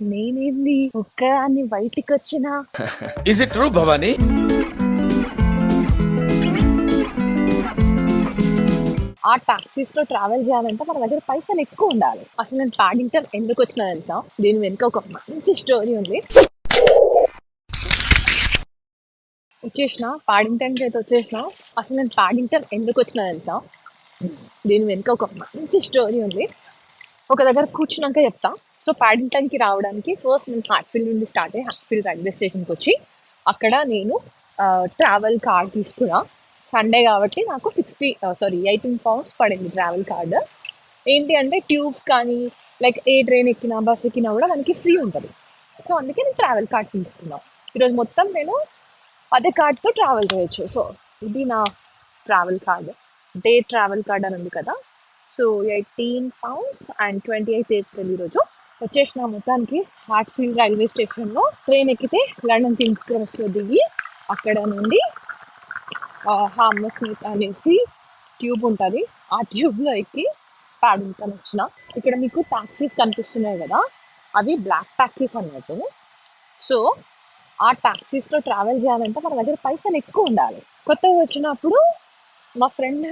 నేనేంది? ఒక్కదాన్ని బయటికి వచ్చిన Is it true, Bhavani? ఆ టాక్సీస్లో ట్రావెల్ చేయాలంటే మన దగ్గర పైసలు ఎక్కువ ఉండాలి. అసలు నేను పాడింగ్టన్ ఎందుకు వచ్చినా తెలుసా? దీని వెనుక ఒక మంచి స్టోరీ ఉంది. వచ్చేసిన? పాడింగ్టన్కి అయితే వచ్చేసిన? అసలు నేను పాడింగ్టన్ ఎందుకు వచ్చినా తెలుసా? దీని వెనుక ఒక మంచి స్టోరీ ఉంది. ఒక దగ్గర కూర్చున్నాక చెప్తా. సో పాడింగ్టన్కి రావడానికి ఫస్ట్ నేను హార్ట్ఫీల్డ్ నుండి స్టార్ట్ అయ్యి హార్ట్ఫీల్డ్ రైల్వే స్టేషన్కి వచ్చి అక్కడ నేను ట్రావెల్ కార్డ్ తీసుకున్నా. సండే కాబట్టి నాకు సిక్స్టీ సారీ ఎయిటీన్ పౌండ్స్ పడింది ట్రావెల్ కార్డ్. ఏంటి అంటే ట్యూబ్స్ కానీ లైక్ ఏ ట్రైన్ ఎక్కినా బస్ ఎక్కినా కూడా మనకి ఫ్రీ ఉంటుంది. సో అందుకే నేను ట్రావెల్ కార్డ్ తీసుకున్నాను ఈరోజు మొత్తం నేను అదే కార్డ్తో ట్రావెల్ చేయొచ్చు. సో ఇది నా travel card. Day travel card అని ఉంది కదా. So eighteen pounds and twenty eighth April ఈరోజు వచ్చేసిన మొత్తానికి. హార్ట్ఫీల్డ్ రైల్వే స్టేషన్లో ట్రైన్ ఎక్కితే లండన్ కింగ్ క్రాస్లో దిగి అక్కడ నుండి హార్మస్మిత్ అనేసి ట్యూబ్ ఉంటుంది. ఆ ట్యూబ్లో ఎక్కి ప్యాడింగ్టన్ వచ్చిన. ఇక్కడ మీకు ట్యాక్సీస్ కనిపిస్తున్నాయి కదా. అవి బ్లాక్ టాక్సీస్ అన్నట్టు. సో ఆ ట్యాక్సీస్లో ట్రావెల్ చేయాలంటే మన దగ్గర పైసలు ఎక్కువ ఉండాలి. కొత్తగా వచ్చినప్పుడు మా ఫ్రెండ్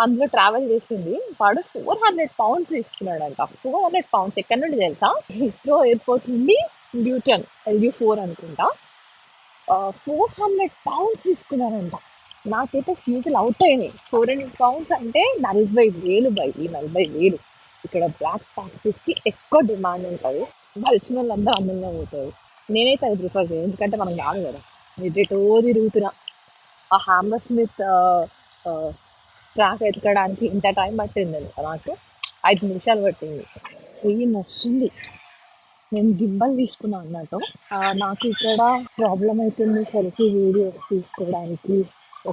అందులో ట్రావెల్ చేసింది. వాడు ఫోర్ హండ్రెడ్ పౌండ్స్ తీసుకున్నాడంట. ఫోర్ హండ్రెడ్ పౌండ్స్ ఎక్కడి నుండి తెలుసా? హిత్రో ఎయిర్పోర్ట్ నుండి న్యూటన్ ఎల్యూ ఫోర్ అనుకుంటా. ఫోర్ హండ్రెడ్ పౌండ్స్ తీసుకున్నారంట నాకైతే ఫ్యూజులు అవుట్ అయినాయి. ఫోర్ హండ్రెడ్ పౌండ్స్ అంటే నలభై వేలు బై నలభై వేలు. ఇక్కడ బ్లాక్ టాక్సీస్కి ఎక్కువ డిమాండ్ ఉంటుంది. కలిసిన వాళ్ళందరూ అందంగా పోతారు నేనైతే అది ప్రిఫర్ చేయను. ఎందుకంటే మనం కాదు. కదా ఎటో తిరుగుతున్నా. ఆ హ్యామర్ స్మిత్ ట్రాక్ ఎక్కడానికి ఇంత టైం పట్టింది నాకు. ఐదు నిమిషాలు పట్టింది. చెయ్యి నొస్తుంది. నేను గింబల్ తీసుకున్నా అన్నట్టు. నాకు ఇక్కడ ప్రాబ్లం అవుతుంది సెల్ఫీ వీడియోస్ తీసుకోవడానికి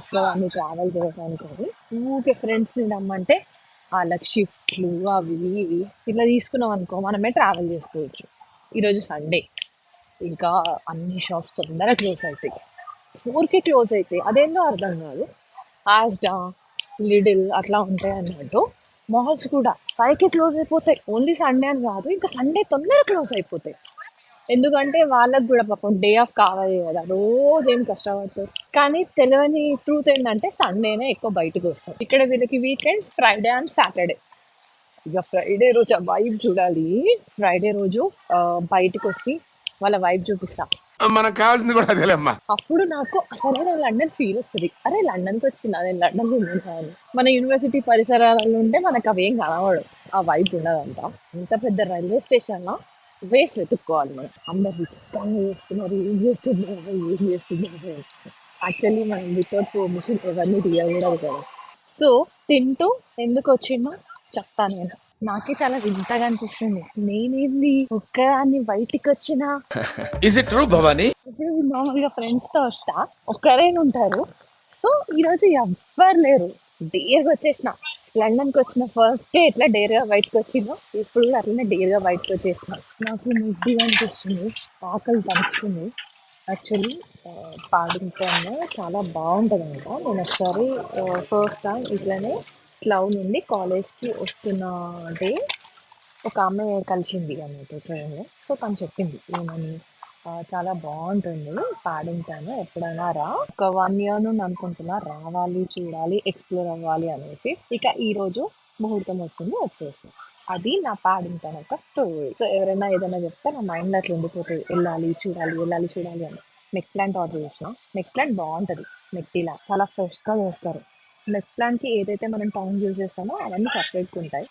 ఒక్కదాన్ని ట్రావెల్ చేయడానికి అది ఊకే ఫ్రెండ్స్ని నమ్మంటే వాళ్ళకి షిఫ్ట్లు అవి ఇవి ఇట్లా తీసుకున్నాం అనుకో మనమే ట్రావెల్ చేసుకోవచ్చు. ఈరోజు సండే ఇంకా అన్ని షాప్స్ తొందరగా క్లోజ్ అవుతాయి ఫోర్కి క్లోజ్ అవుతాయి అదేందో అర్థం కాదు. ఆస్డా లిడిల్ అట్లా ఉంటాయి అన్నట్టు. మాల్స్ కూడా ఫైవ్కి క్లోజ్ అయిపోతాయి. ఓన్లీ సండే అని కాదు ఇంకా సండే తొందరగా క్లోజ్ అయిపోతాయి. ఎందుకంటే వాళ్ళకి కూడా పాపం డే ఆఫ్ కావాలి కదా రోజు ఏం కష్టపడతారు. కానీ తెలియని ట్రూత్ ఏంటంటే సండేనే ఎక్కువ బయటకు వస్తారు. ఇక్కడ వీళ్ళకి వీకెండ్ ఫ్రైడే అండ్ సాటర్డే ఇక ఫ్రైడే రోజు ఆ వైబ్ చూడాలి. ఫ్రైడే రోజు బయటకు వచ్చి వాళ్ళ వైబ్ చూపిస్తా. మనకు కావాల్సింది కూడా అదేలేమ్మా అప్పుడు నాకు అసలైన లండన్ ఫీల్ వస్తుంది. అరే లండన్కి వచ్చిన నేను లండన్ ఉన్నాను మన యూనివర్సిటీ పరిసరాలలో ఉంటే మనకు అవి ఏం కనబడు ఆ వైబ్ ఉండదంతా ఇంత పెద్ద రైల్వే స్టేషన్లో వేస్ వెతుక్కోవాలి మనం. అందరు విచిత్రంగా చేస్తున్నారు. ఏం చేస్తున్నారు? ఏం చేస్తున్నారు? యాక్చువల్లీ మనం వితౌట్ పర్మిషన్ ఎవరిని తీయకూడదు కదా. సో తింటూ ఎందుకు వచ్చిందో చెప్తాను నేను. నాకే చాలా వింతగా అనిపిస్తుంది. నేనేంది ఒక్కదాన్ని బయటికి వచ్చినా it true, Bhavani? ఇప్పుడు మామూలుగా ఫ్రెండ్స్తో వస్తా. ఒక్కరేనే ఉంటారు. సో ఈరోజు ఎవ్వరు లేరు. డేర్గా వచ్చేసిన. లండన్కి వచ్చిన ఫస్ట్ డే ఎట్లా డేర్గా బయటకు వచ్చిందో ఇప్పుడు అట్లనే డేర్గా బయటకు వచ్చేసిన నాకు ముద్దుగా అనిపిస్తుంది. ఆకలి తలుస్తుంది యాక్చువల్లీ పాడింగ్టన్ చాలా బాగుంటుంది అనమాట నేను ఒకసారి ఫస్ట్ టైం ఇట్లనే స్లవ్ నుండి కాలేజ్కి వస్తున్న డే ఒక ఆమె కలిసింది అన్నట్టు ట్రైన్లో. సో తను చెప్పింది ఏమని? చాలా బాగుంటుంది పాడింగ్టన్ ఎప్పుడైనా రా. ఒక వన్ ఇయర్ నుండి అనుకుంటున్నా రావాలి చూడాలి ఎక్స్ప్లోర్ అవ్వాలి అనేసి. ఇక ఈరోజు ముహూర్తం వచ్చింది వచ్చేసి. అది నా పాడింగ్టన్ ఒక స్టోరీ. సో ఎవరైనా ఏదైనా చెప్తే నా మైండ్లో అట్లా ఉండిపోతుంది వెళ్ళాలి చూడాలి వెళ్ళాలి చూడాలి అని. నెక్ ప్లాంట్ ఆర్డర్ చేసిన నెక్ ప్లాంట్ బాగుంటుంది నెక్టీలా చాలా ఫ్రెష్గా చేస్తారు. నెక్ ప్లాన్కి ఏదైతే మనం టౌన్ యూజ్ చేస్తామో అవన్నీ సపరేట్గా ఉంటాయి.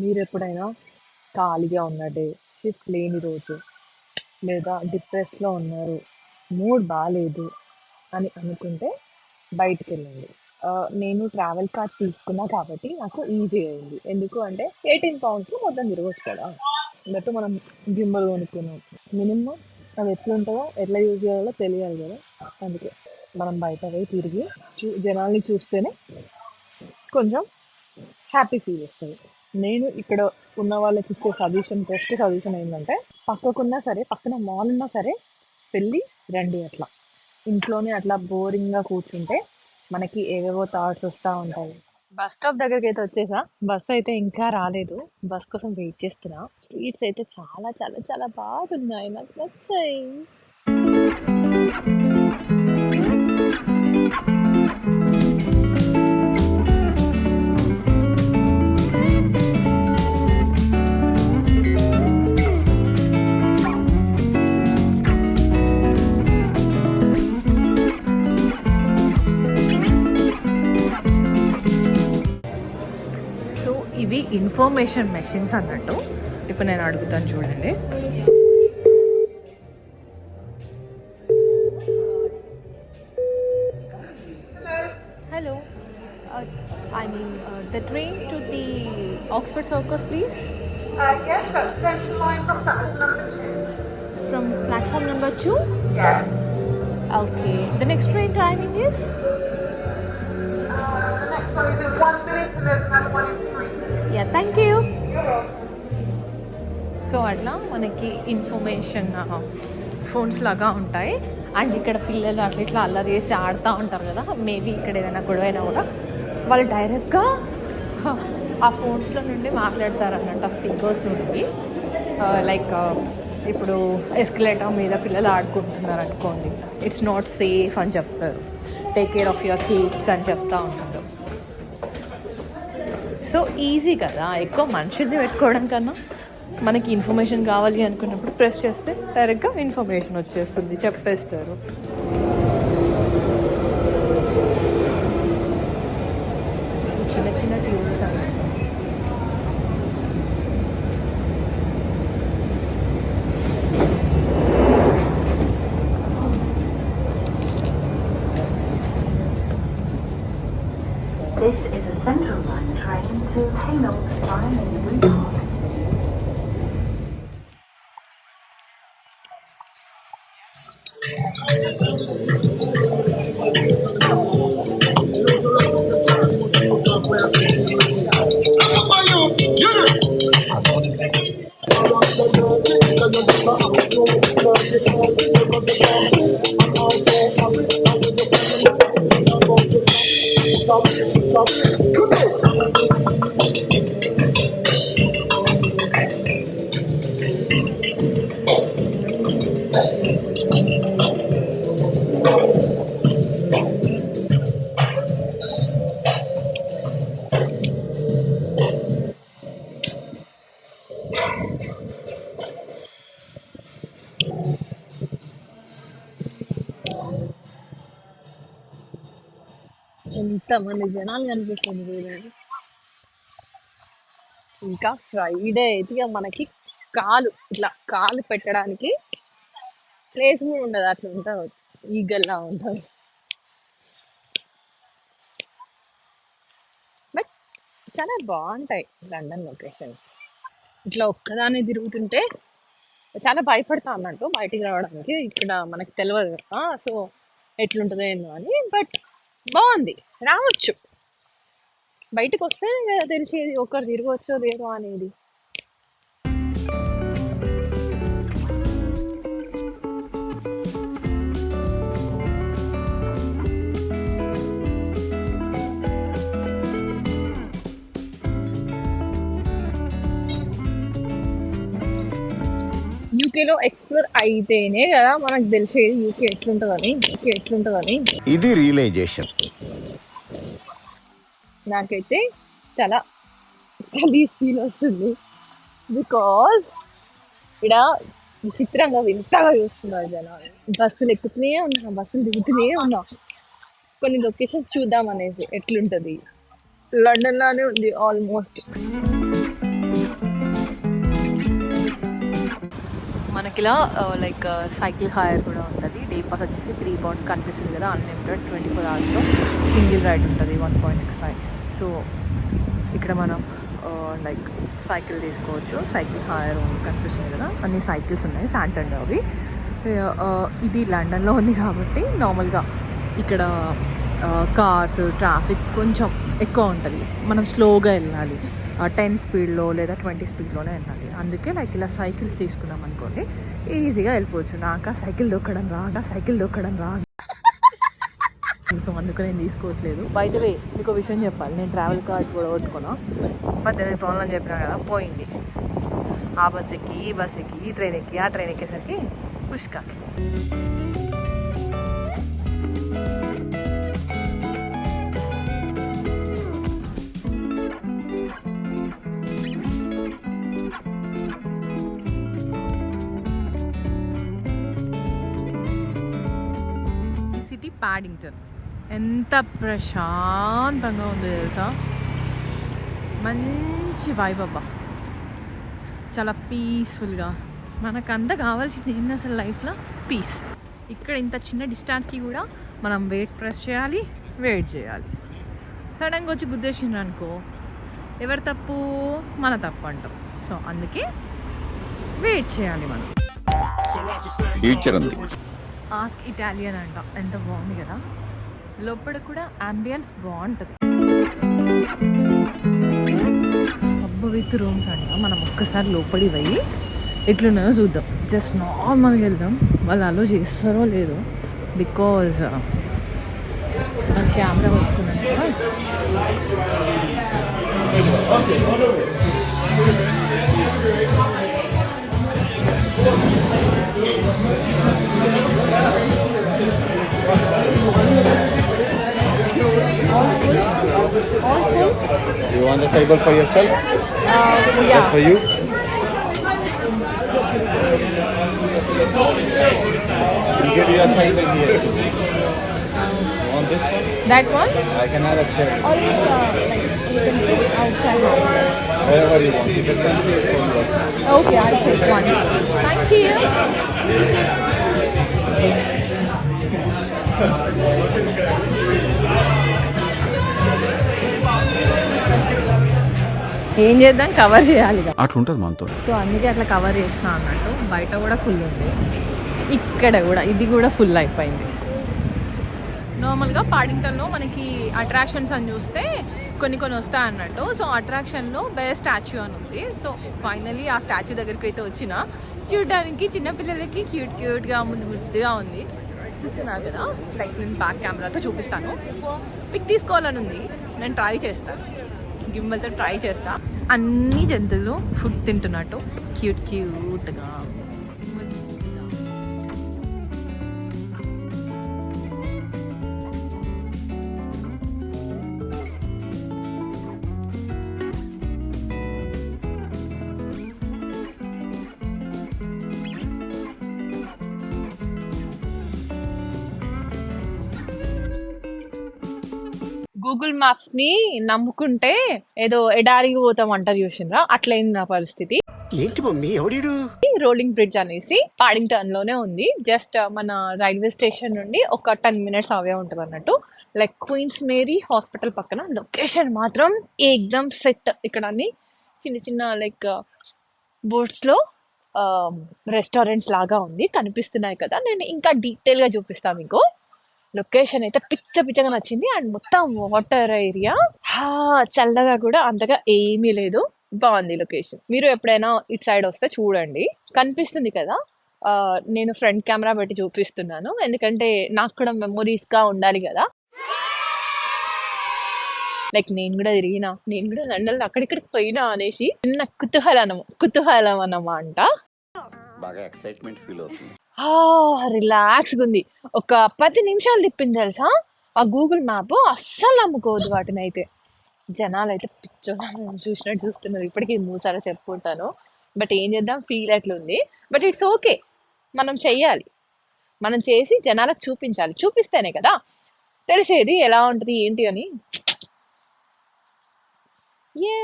మీరు ఎప్పుడైనా ఖాళీగా ఉన్న డే షిఫ్ట్ లేని రోజు లేదా డిప్రెస్లో ఉన్నారు మూడ్ బాగాలేదు అని అనుకుంటే బయటికి వెళ్ళండి నేను ట్రావెల్ కార్డ్ తీసుకున్నా కాబట్టి నాకు ఈజీ అయింది. ఎందుకు అంటే ఎయిటీన్ పౌండ్స్లో మొత్తం తిరగచ్చు కదా. బట్ మనం గింబల్ కొనుక్కున్నాం. మినిమం అవి ఎట్లుంటుందో ఎట్లా యూజ్ చేయాలో తెలియాలి కదా. అందుకే మనం బయట పోయి తిరిగి చూ జనాల్ని చూస్తేనే కొంచెం హ్యాపీ ఫీల్ వస్తుంది. నేను ఇక్కడ ఉన్న వాళ్ళకి ఇచ్చే సజెషన్ బెస్ట్ సజెషన్ ఏంటంటే పక్కకున్నా సరే పక్కన మాల్ ఉన్నా సరే వెళ్ళి రండి అట్లా. ఇంట్లోనే అట్లా బోరింగ్గా కూర్చుంటే మనకి ఏవేవో థాట్స్ వస్తూ ఉంటాయి. బస్ స్టాప్ దగ్గరికి అయితే వచ్చేసా. బస్ అయితే ఇంకా రాలేదు. బస్ కోసం వెయిట్ చేస్తున్నా. స్ట్రీట్స్ అయితే చాలా చాలా చాలా బాగున్నాయి. నాకు నచ్చాయి. ఇన్ఫర్మేషన్ మెషిన్స్ అన్నట్టు. ఇప్పుడు నేను అడుగుతాను చూడండి. Hello I mean the train to the Oxford Circus please from platform number two okay the next train timing is yeah thank you so అట్లా మనకి ఇన్ఫర్మేషన్ ఫోన్స్ లాగా ఉంటాయి. అండ్ ఇక్కడ పిల్లలు అట్లా ఇట్లా అల్లరి చేసి ఆడుతూ ఉంటారు కదా మేబీ ఇక్కడ ఏదైనా గొడవ అయినా కూడా వాళ్ళు డైరెక్ట్గా ఆ ఫోన్స్లో నుండి మాట్లాడతారు అన్నట్టు ఆ స్పీకర్స్ నుండి. లైక్ ఇప్పుడు ఎస్కలేటర్ మీద పిల్లలు ఆడుకుంటున్నారు అనుకోండి ఇట్స్ నాట్ సేఫ్ అని చెప్తారు. Take care of your kids అని చెప్తా ఉంటారు. సో ఈజీ కదా. ఎక్కువ మనుషుల్ని పెట్టుకోవడం కన్నా మనకి ఇన్ఫర్మేషన్ కావాలి అనుకున్నప్పుడు ప్రెస్ చేస్తే డైరెక్ట్గా ఇన్ఫర్మేషన్ వచ్చేస్తుంది చెప్పేస్తారు. ఎంతమంది జనాలు కనిపిస్తుంది చూడండి. ఇంకా ఫ్రైడే అయితే మనకి కాలు ఇట్లా కాలు పెట్టడానికి ప్లేస్ కూడా ఉండదు. అట్లా ఉంటుంది ఈగల్లా ఉంటుంది బట్ చాలా బాగుంటాయి లండన్ లొకేషన్స్ ఇట్లా ఒక్కదాన్ని తిరుగుతుంటే చాలా భయపడతా అన్నట్టు బయటికి రావడానికి ఇక్కడ మనకి తెలియదు కదా. సో ఎట్లుంటుందో ఏందో అని. బట్ బాగుంది. రావచ్చు. బయటకు వస్తే తెలిసేది ఒకరు తిరగవచ్చో లేదో అనేది. యూకేలో ఎక్స్ప్లోర్ అయితేనే కదా మనకు తెలిసేది యూకే ఎట్లుంటుందని యూకే ఎట్లుంటుందని. ఇది రియలైజేషన్ నాకైతే చాలా గలీజ్ ఫీల్ వస్తుంది. బికాజ్ ఇక్కడ విచిత్రంగా వింతగా చూస్తున్నారు జనాలు. బస్సులు ఎక్కుతూనే ఉన్నా బస్సులు దిగుతూనే ఉన్నా. కొన్ని లొకేషన్స్ చూద్దాం అనేసి ఎట్లుంటుంది. లండన్లోనే ఉంది ఆల్మోస్ట్ మనకి ఇలా లైక్ సైకిల్ హైర్ కూడా ఉంటుంది. డే పాస్ వచ్చేసి త్రీ పౌండ్స్ కనిపిస్తుంది కదా అన్లిమిటెడ్ ట్వంటీ ఫోర్ అవర్స్లో సింగిల్ రైడ్ ఉంటుంది one point six five so ఇక్కడ మనం లైక్ సైకిల్ తీసుకోవచ్చు. సైకిల్ హైర్ కనిపిస్తుంది కదా. అన్ని సైకిల్స్ ఉన్నాయి శాంటండ్ అవి ఇది లండన్లో ఉంది కాబట్టి నార్మల్గా ఇక్కడ కార్స్ ట్రాఫిక్ కొంచెం ఎక్కువ ఉంటుంది. మనం స్లోగా వెళ్ళాలి. టెన్ స్పీడ్లో లేదా ట్వంటీ స్పీడ్లోనే వెళ్ళాలి. అందుకే లైక్ ఇలా సైకిల్స్ తీసుకున్నాం అనుకోండి ఈజీగా వెళ్ళిపోవచ్చు. నాకు సైకిల్ దొక్కడం రాక సైకిల్ దొక్కడం రాదు? సో అందుకు నేను తీసుకోవట్లేదు. బై ద వే మీకు విషయం చెప్పాలి. నేను ట్రావెల్ కార్డ్ కూడా కొట్టుకున్నా. పద్దెనిమిది నేను ప్రాబ్లం చెప్పినా కదా పోయింది. ఆ బస్ ఎక్కి ఈ బస్ ఎక్కి ఈ ట్రైన్ ఎక్కి ఆ ట్రైన్ ఎక్కేసరికి పుష్కాకి ప్యాడింగ్టన్ ఎంత ప్రశాంతంగా ఉందో తెలుసా? మంచి వైబ్ అబ్బా. చాలా పీస్ఫుల్గా మనకు అంత కావాల్సింది ఏంది అసలు లైఫ్లో పీస్ ఇక్కడ ఇంత చిన్న డిస్టెన్స్కి కూడా మనం వెయిట్ ప్రెస్ చేయాలి వెయిట్ చేయాలి. సడన్గా వచ్చి గుద్దేసిండ్రు అనుకో ఎవరి తప్పు? మన తప్పు అంటాం. సో అందుకే వెయిట్ చేయాలి మనం. ఫ్యూచర్ ఉంది ఆస్క్ ఇటాలియన్ అంట ఎంత బాగుంది కదా. లోపల కూడా అంబియన్స్ బాగుంటుంది. పబ్బ విత్ రూమ్స్ అంట మనం ఒక్కసారి లోపలి పోయి ఎట్లున్నాయో చూద్దాం. జస్ట్ నార్మల్గా వెళ్దాం. వాళ్ళు అలో చేస్తారో లేదో. బికాజ్ uh, కెమెరా పెట్టుకున్నాను కదా. Do you want the table for yourself? Uh, That's for you? I'll give you a table here. You want this one? that one I can add a chair. or is uh, like you can sit outside Wherever you want. If it's empty, it's on yours. Okay, I'll check once. ఏం చేద్దాం? Cover చేయాలి. అట్లుంటుంది మనతో. So అందుకే అట్లా cover చేసిన అన్నట్టు బయట కూడా ఫుల్ ఉంది. ఇక్కడ కూడా ఇది కూడా ఫుల్ అయిపోయింది. నార్మల్గా పాడింగ్టన్లో మనకి అట్రాక్షన్స్ అని చూస్తే కొన్ని కొన్ని వస్తాయి అన్నట్టు. సో అట్రాక్షన్లో బే స్టాచ్యూ అని ఉంది. సో ఫైనలీ ఆ స్టాచ్యూ దగ్గరికి అయితే వచ్చిన. చూడడానికి చిన్నపిల్లలకి క్యూట్ క్యూట్గా ముద్దు ముద్దుగా ఉంది. చూస్తున్నారు కదా? లైక్ నేను బ్యాక్ కెమెరాతో చూపిస్తాను. పిక్ తీసుకోవాలని ఉంది. నేను ట్రై చేస్తాను. గింబల్తో ట్రై చేస్తా. అన్ని జంతువులు ఫుడ్ తింటున్నట్టు. క్యూట్ క్యూట్గా మ్యాప్స్ని నమ్ముకుంటే ఏదో ఎడారికి పోతాం అంటారు చూసిండ్రా అట్లయింది నా పరిస్థితి. ఏంటి మమ్మీ? ఎవడీడు? రోలింగ్ బ్రిడ్జ్ అనేసి పాడింగ్టన్లోనే ఉంది. జస్ట్ మన రైల్వే స్టేషన్ నుండి ఒక టెన్ మినిట్స్ అవే ఉంటుంది అన్నట్టు. లైక్ క్వీన్స్ మేరీ హాస్పిటల్ పక్కన లొకేషన్ మాత్రం ఏకదమ్ సెట్ ఇక్కడ అన్ని చిన్న చిన్న లైక్ బోట్స్లో రెస్టారెంట్స్ లాగా ఉంది. కనిపిస్తున్నాయి కదా. నేను ఇంకా డీటెయిల్గా చూపిస్తాను మీకు. లొకేషన్ అయితే పిచ్చ పిచ్చగా నచ్చింది. అండ్ మొత్తం వాటర్ ఏరియా. చల్లగా కూడా అంతగా ఏమీ లేదు. బాగుంది లొకేషన్. మీరు ఎప్పుడైనా ఇటు సైడ్ వస్తే చూడండి. కనిపిస్తుంది కదా? నేను ఫ్రంట్ కెమెరా పెట్టి చూపిస్తున్నాను. ఎందుకంటే నాకు కూడా మెమొరీస్గా ఉండాలి కదా? లైక్ నేను కూడా తిరిగినా నేను కూడా లండన్లో అక్కడిక్కడికి పోయినా అనేసి చిన్న కుతూహలం కుతూహలం అన్నమాట. బాగా ఎక్సైట్మెంట్ ఫీల్ అవుతుంది. రిలాక్స్గా ఉంది ఒక పది నిమిషాలు తిప్పింది తెలుసా? ఆ గూగుల్ మ్యాప్ అస్సలు నమ్ముకోవద్దు వాటిని అయితే జనాలు అయితే పిచ్చో చూసినట్టు చూస్తున్నారు. ఇప్పటికీ మూసారా చెప్పుకుంటాను. బట్ ఏం చేద్దాం? ఫీల్ అట్లుంది. బట్ ఇట్స్ ఓకే మనం చెయ్యాలి. మనం చేసి జనాలకు చూపించాలి. చూపిస్తేనే కదా. తెలిసేది ఎలా ఉంటుంది ఏంటి అని. యా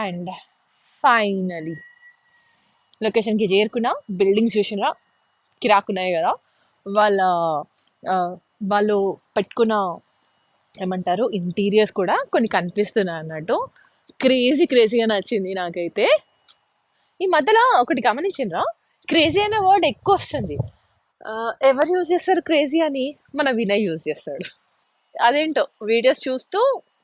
అండ్ ఫైనలీ లొకేషన్కి చేరుకున్నా బిల్డింగ్స్ చూసినా కిరాకున్నాయి కదా. వాళ్ళ వాళ్ళు పెట్టుకున్న ఏమంటారు ఇంటీరియర్స్ కూడా కొన్ని కనిపిస్తున్నాయి అన్నట్టు. క్రేజీ క్రేజీగా నచ్చింది నాకైతే. ఈ మధ్యలో ఒకటి గమనించిండ్రా క్రేజీ అనే వర్డ్ ఎక్కువ వస్తుంది. ఎవరు యూజ్ చేస్తారు క్రేజీ అని? మన వినయ్ యూజ్ చేస్తాడు. అదేంటో వీడియోస్ చూస్తూ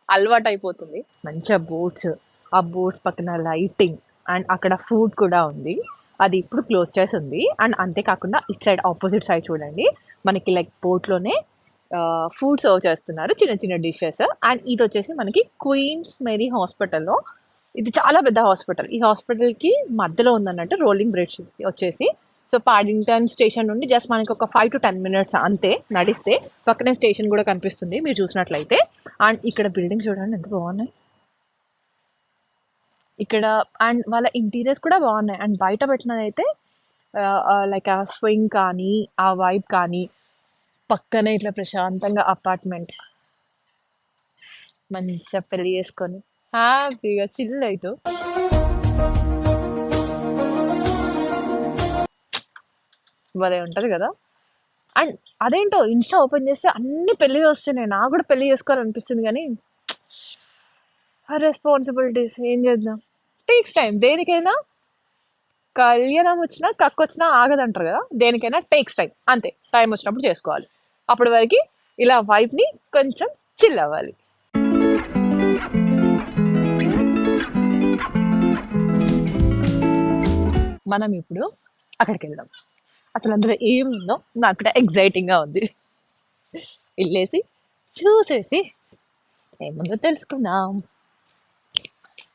అలవాటు అయిపోతుంది మంచిగా బూట్స్ ఆ బోట్స్ పక్కన లైటింగ్ అండ్ అక్కడ ఫుడ్ కూడా ఉంది. అది ఇప్పుడు క్లోజ్ చేసి ఉంది అండ్ అంతేకాకుండా ఇట్ సైడ్ ఆపోజిట్ సైడ్ చూడండి. మనకి లైక్ పోర్ట్లోనే ఫుడ్ సర్వ్ చేస్తున్నారు చిన్న చిన్న డిషెస్. అండ్ ఇది వచ్చేసి మనకి క్వీన్స్ మేరీ హాస్పిటల్లో. ఇది చాలా పెద్ద హాస్పిటల్. ఈ హాస్పిటల్కి మధ్యలో ఉందన్నట్టు రోలింగ్ బ్రిడ్జ్ వచ్చేసి. సో పాడింగ్టన్ స్టేషన్ నుండి జస్ట్ మనకి ఒక ఫైవ్ టు టెన్ మినిట్స్ అంతే నడిస్తే పక్కనే స్టేషన్ కూడా కనిపిస్తుంది మీరు చూసినట్లయితే. అండ్ ఇక్కడ బిల్డింగ్ చూడండి ఎంత బాగున్నాయి. ఇక్కడ అండ్ వాళ్ళ ఇంటీరియర్స్ కూడా బాగున్నాయి. అండ్ బయట పెట్టినదైతే లైక్ ఆ స్వింగ్ కానీ ఆ వైబ్ కానీ పక్కనే ఇట్లా ప్రశాంతంగా అపార్ట్మెంట్ మంచిగా పెళ్ళి చేసుకొని హ్యాపీగా చిల్ అవుతూ భలే ఉంటుంది కదా? అండ్ అదేంటో ఇన్స్టా ఓపెన్ చేస్తే అన్ని పెళ్ళి వస్తున్నాయి. నాకు కూడా పెళ్ళి చేసుకోవాలనిపిస్తుంది కానీ రెస్పాన్సిబిలిటీస్ ఏం చేద్దాం? టేక్స్ టైం దేనికైనా కళ్యాణం వచ్చినా కక్క వచ్చినా ఆగదంటారు కదా? దేనికైనా టేక్స్ టైం అంతే. టైం వచ్చినప్పుడు చేసుకోవాలి. అప్పటి వరకు ఇలా వైబ్ని కొంచెం చిల్ అవ్వాలి. మనం ఇప్పుడు అక్కడికి వెళ్దాం. అసలు అందులో ఏముందో నాకు కూడా ఎగ్జైటింగ్గా ఉంది. వెళ్ళేసి చూసేసి ఏముందో తెలుసుకుందాం.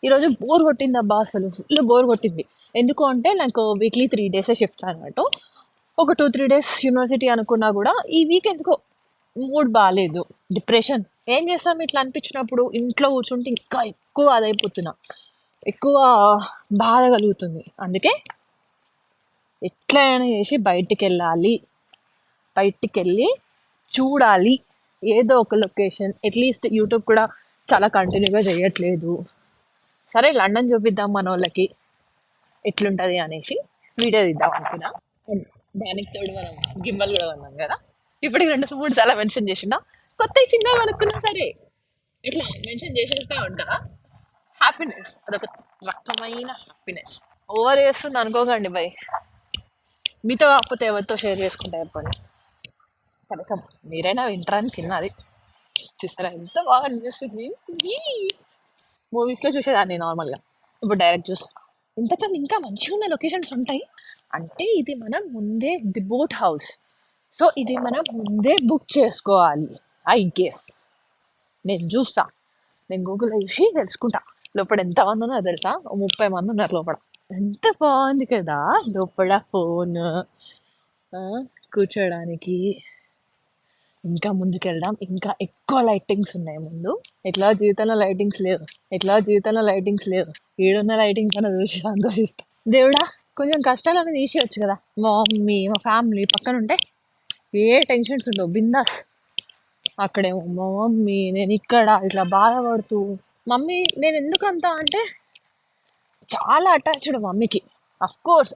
ఈరోజు బోర్ కొట్టింది అబ్బా అసలు. ఫుల్ బోర్ కొట్టింది. ఎందుకు అంటే నాకు వీక్లీ త్రీ డేసే షిఫ్ట్స్ అనమాట ఒక టూ త్రీ డేస్ యూనివర్సిటీ అనుకున్నా కూడా ఈ వీక్ ఎందుకో మూడ్ బాగాలేదు డిప్రెషన్ ఏం చేస్తాం ఇట్లా అనిపించినప్పుడు ఇంట్లో కూర్చుంటే ఇంకా ఎక్కువ అదైపోతున్నా ఎక్కువ బాధ కలుగుతుంది. అందుకే ఎట్లయినా చేసి బయటికి వెళ్ళాలి బయటికి వెళ్ళి చూడాలి. ఏదో ఒక లొకేషన్ అట్లీస్ట్ యూట్యూబ్ కూడా చాలా కంటిన్యూగా చేయట్లేదు. సరే లండన్ చూపిద్దాం మన వాళ్ళకి ఎట్లుంటుంది అనేసి వీడియో తీద్దాం అనుకున్నా. దానికి తోడు మనం గింబల్ కూడా ఉన్నాం కదా. ఇప్పటికి రెండు మూడు చాలా మెన్షన్ చేసిందా కొత్త చిన్నగా అనుకున్నా సరే ఇట్లా మెన్షన్ చేసేస్తా ఉంటా. హ్యాపీనెస్ అదొక రకమైన హ్యాపీనెస్ ఓవర్ చేస్తుంది అనుకోకండి బై మీతో కాకపోతే ఎవరితో షేర్ చేసుకుంటా చెప్పండి. కనీసం మీరైనా వింటారని చిన్నది. చూసారా ఎంత బాగా అనిపిస్తుంది. మూవీస్లో చూసేదాన్ని నార్మల్గా ఇప్పుడు డైరెక్ట్ చూసా ఇంతకన్నా ఇంకా మంచిగా ఉన్న లొకేషన్స్ ఉంటాయి? అంటే ఇది మనం ముందే ది బోట్ హౌస్. సో ఇది మనం ముందే బుక్ చేసుకోవాలి. ఐ గెస్ నేను చూస్తా. నేను గూగుల్లో చూసి తెలుసుకుంటా. లోపల ఎంతమంది ఉన్నారో తెలుసా? ముప్పై మంది ఉన్నారు లోపల. ఎంత బాగుంది కదా? లోపల ఫోన్ కూర్చోడానికి. ఇంకా ముందుకెళ్దాం. ఇంకా ఎక్కువ లైటింగ్స్ ఉన్నాయి ముందు. ఎట్లా జీవితంలో లైటింగ్స్ లేవు. ఎట్లా జీవితంలో లైటింగ్స్ లేవు. ఏడున్న లైటింగ్స్ అని చూసి సంతోషిస్తా. దేవుడా కొంచెం కష్టాలను తీసేయచ్చు కదా. మా మమ్మీ మా ఫ్యామిలీ పక్కన ఉంటే ఏ టెన్షన్స్ ఉండవు. బిందాస్. అక్కడేమో మా మమ్మీ నేను ఇక్కడ ఇట్లా బాధపడుతూ. మమ్మీ నేను ఎందుకు అంత అంటే చాలా అటాచ్డ్ మమ్మీకి. అఫ్ కోర్స్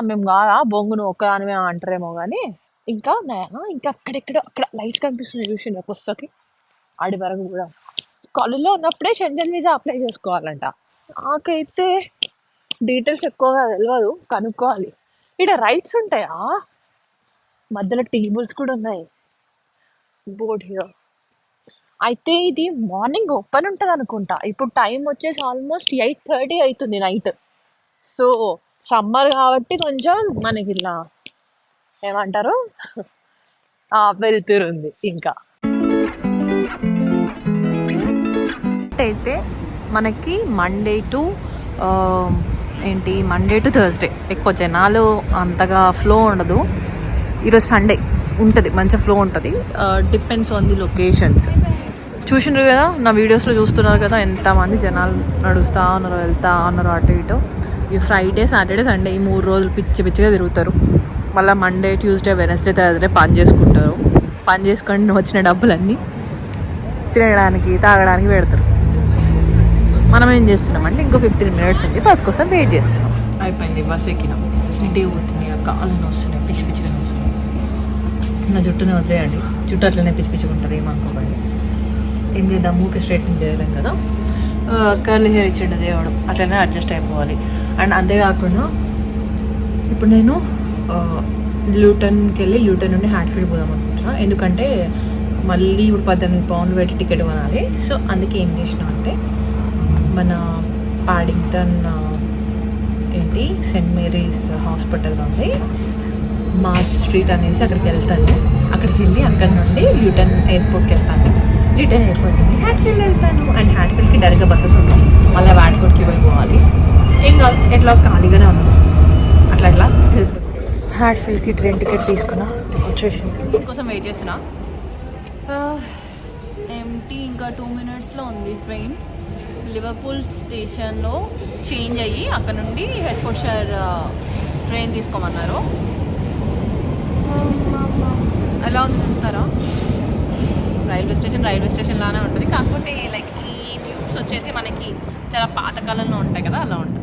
మేము కాదా? బొంగును నువ్వు అంటారేమో కానీ ఇంకా ఉన్నాయా? ఇంకా అక్కడెక్కడో అక్కడ లైట్స్ కనిపిస్తున్నాయి చూసిన పుస్తకి. ఆడి వరకు కూడా. కాలేజ్లో ఉన్నప్పుడే షెంజన్ వీసా అప్లై చేసుకోవాలంట. నాకైతే డీటెయిల్స్ ఎక్కువగా తెలియదు కనుక్కోవాలి. ఇక్కడ రైట్స్ ఉంటాయా? మధ్యలో టేబుల్స్ కూడా ఉన్నాయి. బోర్డ్ హియర్ అయితే ఇది మార్నింగ్ ఓపెన్ ఉంటుంది అనుకుంటా. ఇప్పుడు టైం వచ్చేసి ఆల్మోస్ట్ ఎయిట్ థర్టీ అవుతుంది నైట్ సో సమ్మర్ కాబట్టి కొంచెం మనకి ఇలా ఏమంటారు? ఆ, వెళ్తురుంది ఇంకా. అయితే మనకి మండే టు ఏంటి? మండే టు థర్స్డే ఎక్కువ జనాలు అంతగా ఫ్లో ఉండదు. ఈరోజు సండే ఉంటుంది మంచి ఫ్లో ఉంటుంది. డిపెండ్స్ ఆన్ ది లొకేషన్స్ చూసినారు కదా నా వీడియోస్లో చూస్తున్నారు కదా ఎంతమంది జనాలు నడుస్తూ ఉన్నారు వెళ్తా ఉన్నారు అటు ఇటు. ఈ ఫ్రైడే సాటర్డే సండే ఈ మూడు రోజులు పిచ్చి పిచ్చిగా తిరుగుతారు. మళ్ళీ మండే ట్యూస్డే వెనస్డే థర్స్డే పని చేసుకుంటారు. పని చేసుకొని వచ్చిన డబ్బులన్నీ తినడానికి తాగడానికి పెడతారు. మనం ఏం చేస్తున్నామంటే ఇంకో ఫిఫ్టీన్ మినిట్స్ ఉంది. బస్ కోసం వెయిట్ చేస్తున్నాం. అయిపోయింది బస్ ఎక్కినాం. ఇంటికి పోతున్నాయి కాళ్ళని వస్తున్నాయి పిచ్చి పిచ్చిగా వస్తున్నాయి. నా జుట్టుని వదిలేయండి. జుట్టు అట్లనే పిచ్చి పిచ్చిగా ఉంటుంది ఏమనుకోకండి ఏం చేద్దాం? మూకి స్ట్రైట్నింగ్ చేయలేం కదా. కర్లీ హెయిర్ ఇచ్చిండు దేవుడు. అట్లనే అడ్జస్ట్ అయిపోవాలి. అండ్ అంతేకాకుండా ఇప్పుడు నేను లూటన్కి వెళ్ళి లూటన్ నుండి హ్యాట్ఫీల్డ్ పోదాం అనుకుంటున్నాను ఎందుకంటే మళ్ళీ ఇప్పుడు పద్దెనిమిది పౌండ్లు పెట్టి టికెట్ కొనాలి. సో అందుకే ఏం చేసినా అంటే మన పాడింగ్టన్ ఏంటి సెయింట్ మేరీస్ హాస్పిటల్ ఉంది. మార్చ్ స్ట్రీట్ అనేసి అక్కడికి వెళ్తాను. అక్కడికి వెళ్ళి అక్కడ నుండి ల్యూటన్ ఎయిర్పోర్ట్కి వెళ్తాను. ల్యూటన్ ఎయిర్పోర్ట్ నుండి హ్యాట్ఫీల్డ్ వెళ్తాను. అండ్ హ్యాట్ఫీల్డ్కి డైరెక్ట్గా బస్సెస్ ఉంటాయి మళ్ళీ వాట్ఫోర్డ్కి పోయి పోవాలి. ఇంకా ఎట్లా ఖాళీగానే ఉన్నాను అట్లా అట్లా హ్యాట్ఫీల్డ్కి ట్రైన్ టికెట్ తీసుకున్నా. వచ్చేసింది. కోసం వెయిట్ చేస్తున్నా. ఎంటీ ఇంకా టూ మినిట్స్లో ఉంది ట్రైన్ లివర్పూల్ స్టేషన్లో చేంజ్ అయ్యి అక్కడ నుండి హెడ్ఫోర్షైర్ ట్రైన్ తీసుకోమన్నారు. ఎలా ఉంది చూస్తారా? రైల్వే స్టేషన్ రైల్వే స్టేషన్ లానే ఉంటుంది. కాకపోతే లైక్ ఈ ట్యూబ్స్ వచ్చేసి మనకి చాలా పాతకాలంలో ఉంటాయి కదా అలా ఉంటుంది